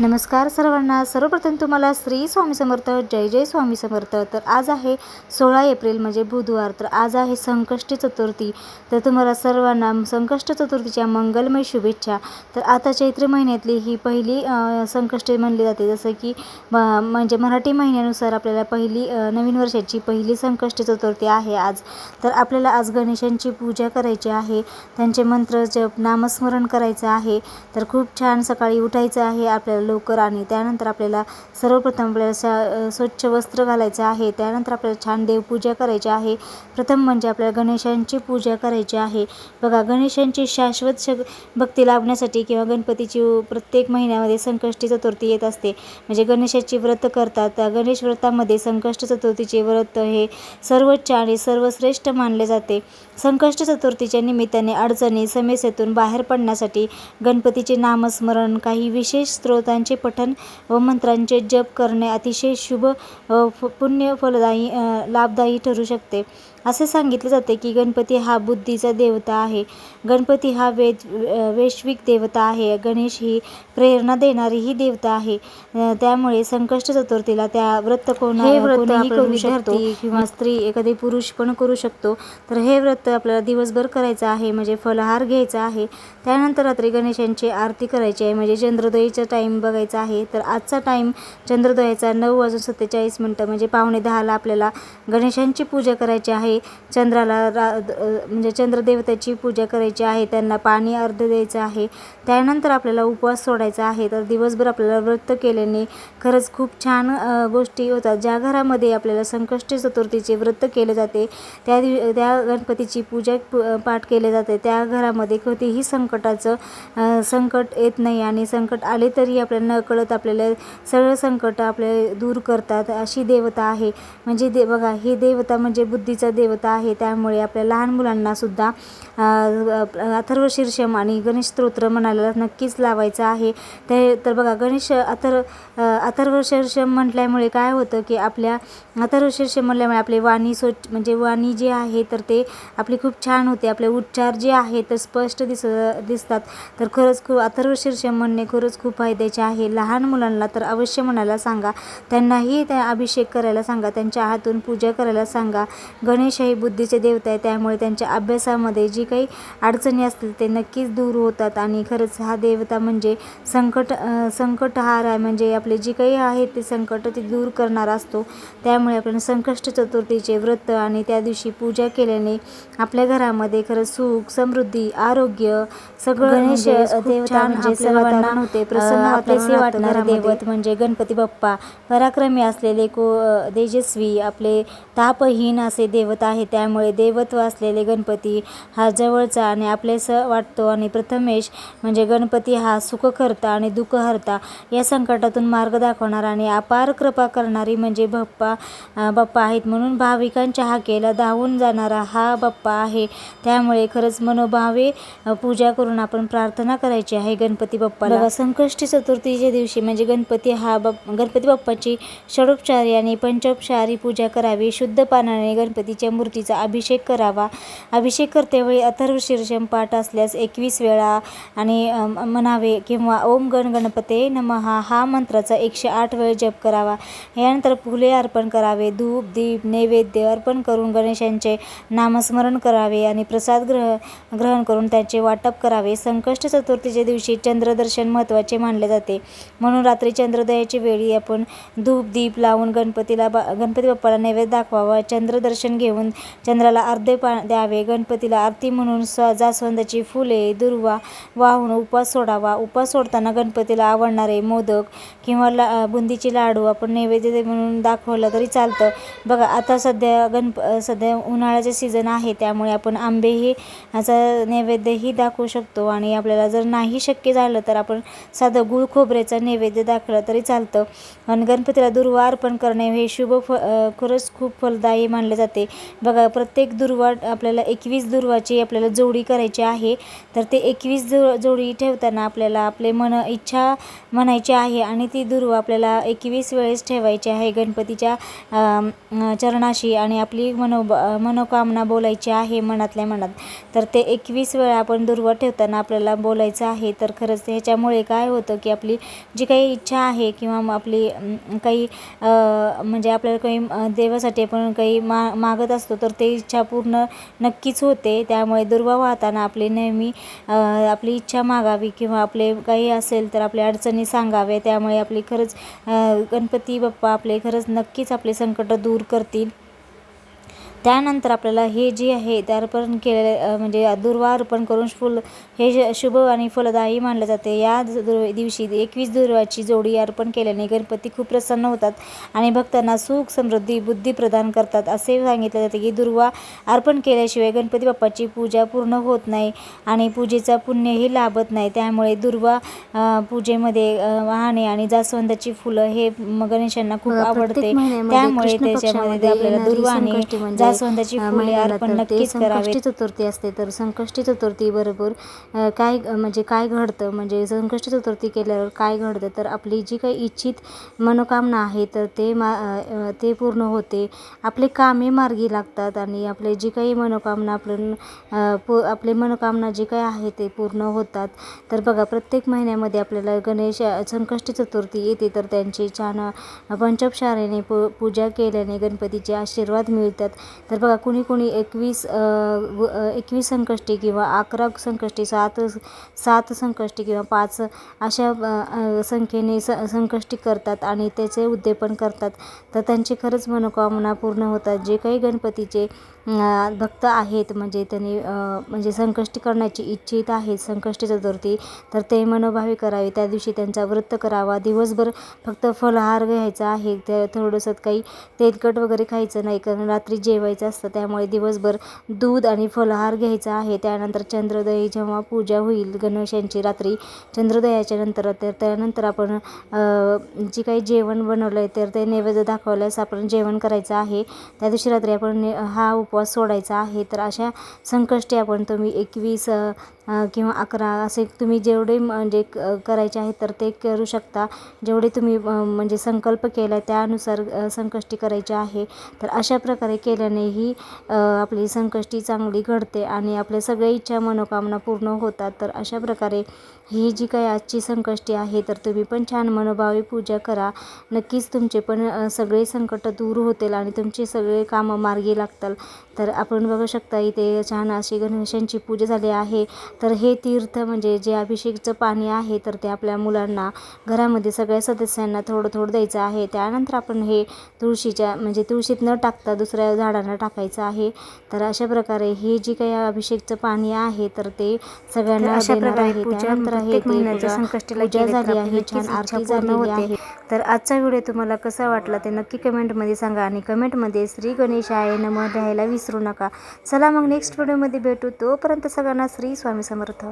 नमस्कार सर्वांना. सर्वप्रथम तुम्हाला श्री स्वामी समर्थ जय जय स्वामी समर्थ. तर आज आहे सोळा एप्रिल म्हणजे बुधवार. तर आज आहे संकष्टी चतुर्थी. तर तुम्हाला सर्वांना संकष्ट चतुर्थीच्या मंगलमय शुभेच्छा. तर आता चैत्र महिन्यातली ही पहिली संकष्टी म्हणली जाते. जसं की म- म्हणजे मराठी महिन्यानुसार आपल्याला पहिली नवीन वर्षाची पहिली संकष्टी चतुर्थी आहे आज. तर आपल्याला आज गणेशांची पूजा करायची आहे. त्यांचे मंत्र जप नामस्मरण करायचं आहे. तर खूप छान सकाळी उठायचं आहे. आपल्याला लवकर आणि त्यानंतर आपल्याला सर्वप्रथम आपल्याला स्वच्छ वस्त्र घालायचं आहे. त्यानंतर आपल्याला छान देवपूजा करायची आहे. प्रथम म्हणजे आपल्याला गणेशांची पूजा करायची आहे. बघा गणेशांची शाश्वत श भक्ती लाभण्यासाठी किंवा गणपतीची प्रत्येक महिन्यामध्ये संकष्टी चतुर्थी येत असते. म्हणजे गणेशाची व्रत करतात. गणेश व्रतामध्ये संकष्ट चतुर्थीचे व्रत हे सर्वोच्च आणि सर्वश्रेष्ठ मानले जाते. संकष्ट चतुर्थीच्या निमित्ताने अडचणी समस्येतून बाहेर पडण्यासाठी गणपतीचे नामस्मरण काही विशेष स्त्रोतांचे पठण व मंत्रांचे जप करणे अतिशय शुभ व पुण्य फलदायी लाभदायी ठरू शकते. असे सांगितले जाते की गणपती हा बुद्धीचा देवता आहे. गणपती हा वेद वैश्विक देवता आहे. गणेश ही प्रेरणा देणारी ही देवता आहे. त्यामुळे संकष्ट चतुर्थीला त्या व्रत कोण व्रत कोणीही करू शकतो. किंवा स्त्री एखादी पुरुष पण करू शकतो. तर हे व्रत आपल्याला दिवसभर करायचं आहे म्हणजे फलहार घ्यायचा आहे. त्यानंतर रात्री गणेशांची आरती करायची आहे म्हणजे चंद्रोदयीचा टाईम बघायचा आहे. तर आजचा टाईम चंद्रोदयाचा नऊ वाजून सत्तेचाळीस मिनटं म्हणजे पावणे दहाला आपल्याला गणेशांची पूजा करायची आहे. चंद्राला रा म्हणजे चंद्रदेवतेची पूजा करायची आहे. त्यांना पाणी अर्ध द्यायचं आहे. त्यानंतर आपल्याला उपवास सोडायचा आहे. तर दिवसभर आपल्याला व्रत केल्याने खरंच खूप छान गोष्टी होतात. ज्या घरामध्ये आपल्याला संकष्टी चतुर्थीचे व्रत केले जाते त्या दिव त्या गणपतीची पूजा पु- पाठ केले जाते. त्या घरामध्ये कधीही संकटाचं संकट येत नाही आणि संकट आले तरी आपल्याला न कळत आपल्याला सगळं संकट आपले दूर करतात. अशी देवता आहे. म्हणजे दे बघा ही देवता म्हणजे बुद्धीचा देवता आहे. त्यामुळे आपल्या लहान मुलांना सुद्धा अथर्व शीर्षम आणि गणेश स्तोत्र म्हणायला नक्कीच लावायचं आहे. ते तर बघा गणेश अथर्व अथर्व शीर्षम म्हटल्यामुळे काय होतं की आपल्या अथर्व शीर्षम म्हटल्यामुळे आपले वाणी स्वच्छ म्हणजे वाणी जे आहे तर ते आपली खूप छान होते. आपले उच्चार जे आहे तर स्पष्ट दिस दिसतात. तर खरंच खूप अथर्व शीर्षम म्हणणे खरंच खूप फायद्याचे आहे. लहान मुलांना तर अवश्य म्हणायला सांगा. त्यांनाही त्या अभिषेक करायला सांगा. त्यांच्या हातून पूजा करायला सांगा. गणेश हे बुद्धीचे देवता आहे त्यामुळे त्यांच्या अभ्यासामध्ये जी काही अडचणी असतील ते नक्कीच दूर होतात. आणि खरंच हा देवता म्हणजे संकट संकटहार आहे. म्हणजे आपले जे काही आहे ते संकट ते दूर करणारा असतो. त्यामुळे आपण संकष्ट चतुर्थीचे व्रत आणि त्या दिवशी पूजा केल्याने आपल्या घरामध्ये खरंच सुख समृद्धी आरोग्य सगळं गणेश म्हणजे देवता म्हणजे सर्वांना, होते. प्रसन्न आपलेसे वाटणारे. दैवत म्हणजे गणपती बाप्पा पराक्रमी असलेले को तेजस्वी आपले तापहीन असे देवता आहे. त्यामुळे देवत्व असलेले गणपती हा जवळचा आणि आपलेस वाटतो आणि प्रथमेश म्हणजे गणपती हा सुखकर्ता आणि दुःखहर्ता या संकटातून मार्ग दाखवणारा आणि अपार कृपा करणारी म्हणजे बप्पा बप्पा बाप्पा आहेत. म्हणून भाविकांच्या हाकेला धावून जाणारा हा बाप्पा आहे. त्यामुळे खरंच मनोभावे पूजा करून आपण प्रार्थना करायची आहे गणपती बाप्पाला. संकष्टी चतुर्थीच्या दिवशी म्हणजे गणपती हा बाप गणपती बाप्पाची षडोपचारी आणि पंचोपचारी पूजा करावी. शुद्ध पानाने गणपतीच्या मूर्तीचा अभिषेक करावा. अभिषेक करतेवेळी अथर्व शीर्षम पाठ असल्यास एकवीस वेळा आणि म्हणावे किंवा ओम गण गणपते नमहा हा मंत्राचा एकशे आठ वेळ जप करावा. यानंतर फुले अर्पण करावे धूप दीप नैवेद्य अर्पण करून गणेशांचे नामस्मरण करावे आणि प्रसाद ग्रह ग्रहण करून त्याचे वाटप करावे. संकष्ट चतुर्थीच्या दिवशी चंद्रदर्शन महत्त्वाचे मानले जाते. म्हणून रात्री चंद्रोदयाच्या वेळी आपण धूप दीप लावून गणपतीला बा गणपती बाप्पाला नैवेद्य दाखवावा चंद्रदर्शन घेऊन चंद्राला अर्धे पा द्यावे. गणपतीला आरती म्हणून स जास्वंदाची फुले दुर्वा वाहून उपवास सोडावा. उपवास सोडताना गणपतीला आवडणारे मोदक किंवा ला बुंदीची लाडू आपण नैवेद्य म्हणून दाखवलं तरी चालतं. बघा आता सध्या गणप सध्या उन्हाळ्याचे सीझन आहे. त्यामुळे आपण आंबेही ह्याचा नैवेद्यही दाखवू शकतो. आणि आपल्याला जर नाही शक्य झालं तर आपण साधं गुळ खोबऱ्याचा नैवेद्य दाखवलं तरी चालतं. आणि गणपतीला दुर्वा अर्पण करणे हे शुभ फ खरंच खूप फलदायी मानले जाते. बघा प्रत्येक दुर्वा आपल्याला एकवीस दुर्वाची आपल्याला जोडी करायची आहे. तर ते एकवीस जो जोडी ठेवताना आपल्याला आपले मन इच्छा म्हणायची आहे आणि ती दुर्वा आपल्याला एकवीस वेळेस ठेवायची आहे. गणपतीच्या चरणाशी आणि आपली मनो मनोकामना बोलायची आहे मनातल्या मनात. तर ते एकवीस वेळा आपण दुर्वा ठेवताना आपल्याला बोलायचं आहे. तर खरंच ह्याच्यामुळे काय होतं की आपली जी काही इच्छा आहे किंवा आपली काही म्हणजे आपल्याला काही देवासाठी आपण काही मा मागत असतो तर ते इच्छा पूर्ण नक्कीच होते. त्यामुळे दुर्वा वाहताना आपली नेहमी आपली इच्छा मागावी किंवा आपले काही असेल तर आपल्या अडचणी सांगावे त्यामुळे आपली खरंच गणपती बाप्पा आपले खरंच नक्कीच आपले संकट दूर करतील. त्यानंतर आपल्याला हे जे आहे ते अर्पण केलेले म्हणजे दुर्वा अर्पण करून फुल हे शुभ आणि फलदायी मानले जाते. या दुर दिवशी एकवीस दुर्वाची जोडी अर्पण केल्याने गणपती खूप प्रसन्न होतात आणि भक्तांना सुख समृद्धी बुद्धी प्रदान करतात. असे सांगितले जाते की दुर्वा अर्पण केल्याशिवाय गणपती बाप्पाची पूजा पूर्ण होत नाही आणि पूजेचा पुण्यही लाभत नाही. त्यामुळे दुर्वा पूजेमध्ये वाहने आणि जास्वंदाची फुलं हे गणेशांना खूप आवडते. त्यामुळे त्याच्यामध्ये आपल्याला दुर्वा आणि जास्वंदाची फुले अर्पण नक्कीच करावे. चतुर्थी असते तर संकष्टी चतुर्थी बरोबर. काय म्हणजे काय घडतं? म्हणजे संकष्टी चतुर्थी केल्यावर काय घडतं? तर आपली जी काही इच्छित मनोकामना आहे तर ते मा ते पूर्ण होते. आपले कामे मार्गी लागतात आणि आपले जी काही मनोकामना आपण पू आपले मनोकामना जे काही आहे ते पूर्ण होतात. तर बघा प्रत्येक महिन्यामध्ये आपल्याला गणेश संकष्टी चतुर्थी येते तर त्यांची छान पंचोपचाराने पू पूजा केल्याने गणपतीचे आशीर्वाद मिळतात. तर बघा कुणी कुणी एकवीस व- एकवीस संकष्टी किंवा अकरा संकष्टी सात सात संकष्टी किंवा पाच अशा संख्येने स संकष्टी करतात आणि त्याचे उद्यापन करतात तर त्यांची खरंच मनोकामना पूर्ण होतात. जे काही गणपतीचे भक्त आहेत म्हणजे त्यांनी म्हणजे संकष्टी करण्याची इच्छित आहेत संकष्टी चतुर्थी तर ते मनोभावे करावे. त्या दिवशी त्यांचा व्रत करावा. दिवसभर फक्त फलाहार घ्यायचा आहे. त्या थोडंसं काही तेलकट वगैरे खायचं नाही कारण रात्री जेवायचं असतं. त्यामुळे दिवसभर दूध आणि फलाहार घ्यायचा आहे. त्यानंतर चंद्रोदय जेव्हा पूजा होईल गणेशांची रात्री चंद्रोदयाच्या नंतर तर त्यानंतर आपण जी काही जेवण बनवलं आहे तर ते नैवेद्य दाखवल्यास आपण जेवण करायचं आहे. त्या दिवशी रात्री आपण ने- हा उपवास सोडायचा आहे तर अशा संकष्टी आपण तुम्ही एकवीस किंवा अकरा असे तुम्ही जेवढे म्हणजे क- करायचे आहेत तर ते करू शकता. जेवढे तुम्ही म्हणजे संकल्प केला त्यानुसार संकष्टी करायची आहे. तर अशा प्रकारे केल्याने ही आपली संकष्टी चांगली घडते आणि आपल्या सगळ्या इच्छा मनोकामना पूर्ण होतात. तर अशा प्रकारे ही जी काही आजची संकष्टी आहे तर तुम्ही पण छान मनोभावी पूजा करा. नक्कीच तुमचे पण सगळे संकट दूर होतील आणि तुमचे सगळे कामं मार्गी लागतील. तर आपण बघू शकता इथे छान अशी गणेशांची पूजा झाली आहे. तर हे तीर्थ म्हणजे जे अभिषेकचं पाणी आहे तर ते आपल्या मुलांना घरामध्ये सगळ्या सदस्यांना थोडं थोडं द्यायचं आहे. त्यानंतर आपण हे तुळशीच्या म्हणजे तुळशीत न टाकता दुसऱ्या झाडांना टाकायचं आहे. तर अशा प्रकारे हे जी काही अभिषेकचं पाणी आहे तर ते सगळ्यांना अशा देणार प्रकारे आहे. त्यानंतर आहे ते महिन्याच्या पूजा- झाली आहे. छान आरती झालेली होते. आहे. तर आजचा व्हिडिओ तुम्हाला कसा वाटला ते नक्की कमेंटमध्ये सांगा आणि कमेंटमध्ये श्री गणेशाय नमः. लिहायला विसरू नका. चला मग नेक्स्ट व्हिडिओमध्ये भेटू. तोपर्यंत सगळ्यांना श्री स्वामी समर्थ.